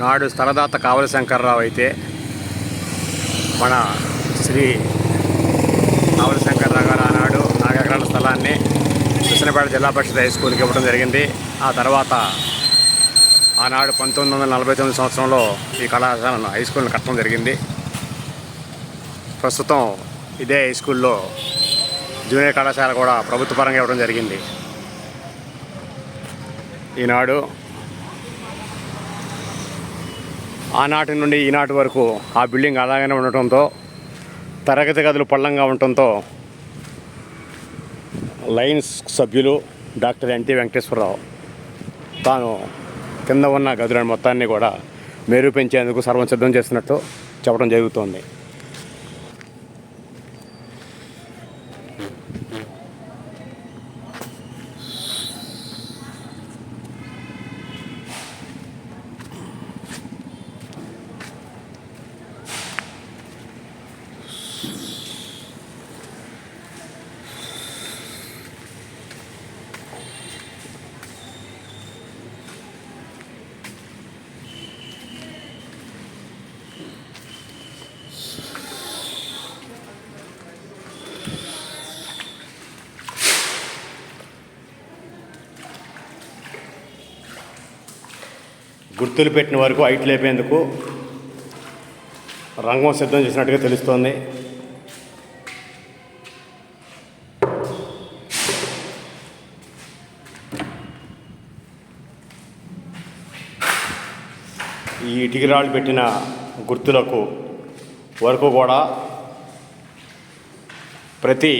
నాడు స్థలదాత కావలి శంకర్రావు అయితే మన శ్రీ కావలి శంకర్రావు గారు ఆనాడు నాలుగు ఎకరాల స్థలాన్ని కృష్ణపేట జిల్లా పరిషత్ హై స్కూల్కి ఇవ్వడం జరిగింది. ఆ తర్వాత ఆనాడు పంతొమ్మిది వందల నలభై తొమ్మిది సంవత్సరంలో ఈ కళాశాలను హై స్కూల్ని కట్టడం జరిగింది. ప్రస్తుతం ఇదే హై స్కూల్లో జూనియర్ కళాశాల కూడా ప్రభుత్వ పరంగా ఇవ్వడం జరిగింది. ఈనాడు ఆనాటి నుండి ఈనాటి వరకు ఆ బిల్డింగ్ అలాగనే ఉండటంతో తరగతి గదులు పళ్ళంగా ఉండటంతో లైన్స్ సభ్యులు డాక్టర్ ఎన్టీ వెంకటేశ్వరరావు తాను కింద ఉన్న గదులను మొత్తాన్ని కూడా మెరుగుపెంచేందుకు సర్వం సిద్ధం చేస్తున్నట్టు చెప్పడం జరుగుతోంది. గుర్తులు పెట్టిన వరకు హైట్ లేపేందుకు రంగం సిద్ధం చేసినట్టుగా తెలుస్తోంది. ఈ ఇటుకిరాళ్ళు పెట్టిన గుర్తులకు వరకు కూడా ప్రతి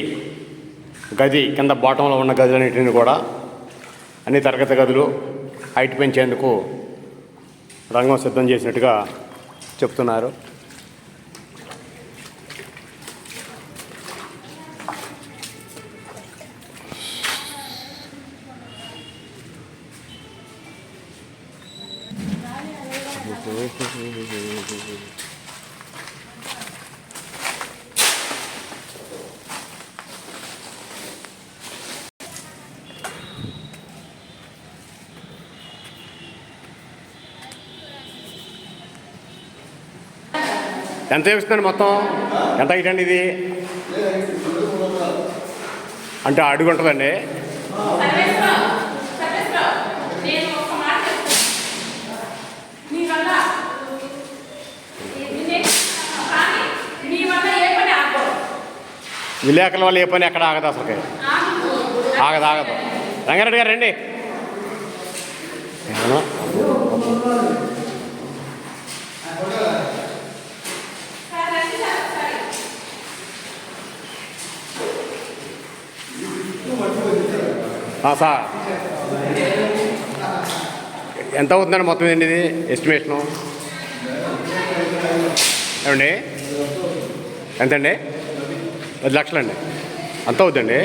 గది కింద బాటంలో ఉన్న గదులన్నింటిని కూడా అన్ని తరగతి గదులు హైట్ పెంచేందుకు రంగం సిద్ధం చేసినట్టుగా చెప్తున్నారు. ఎంత చూపిస్తున్నాడు మొత్తం? ఎంత ఇటండి ఇది? అంటే అడుగు ఉంటుందండి. విలేకల వల్ల ఏ పని ఎక్కడ ఆగదు అసలుకి. ఆగదు ఆగదు. రంగారెడ్డి గారు రండి ఏమన్నా? సార్, రండి సార్, ఒకసారి. ఆ, సార్. ఎంత అవుతుందండి మొత్తం ఏంటి ఇది ఎస్టిమేషను ఏమండి? ఎంతండి? పది లక్షలండి. అంత అవుతుందండి?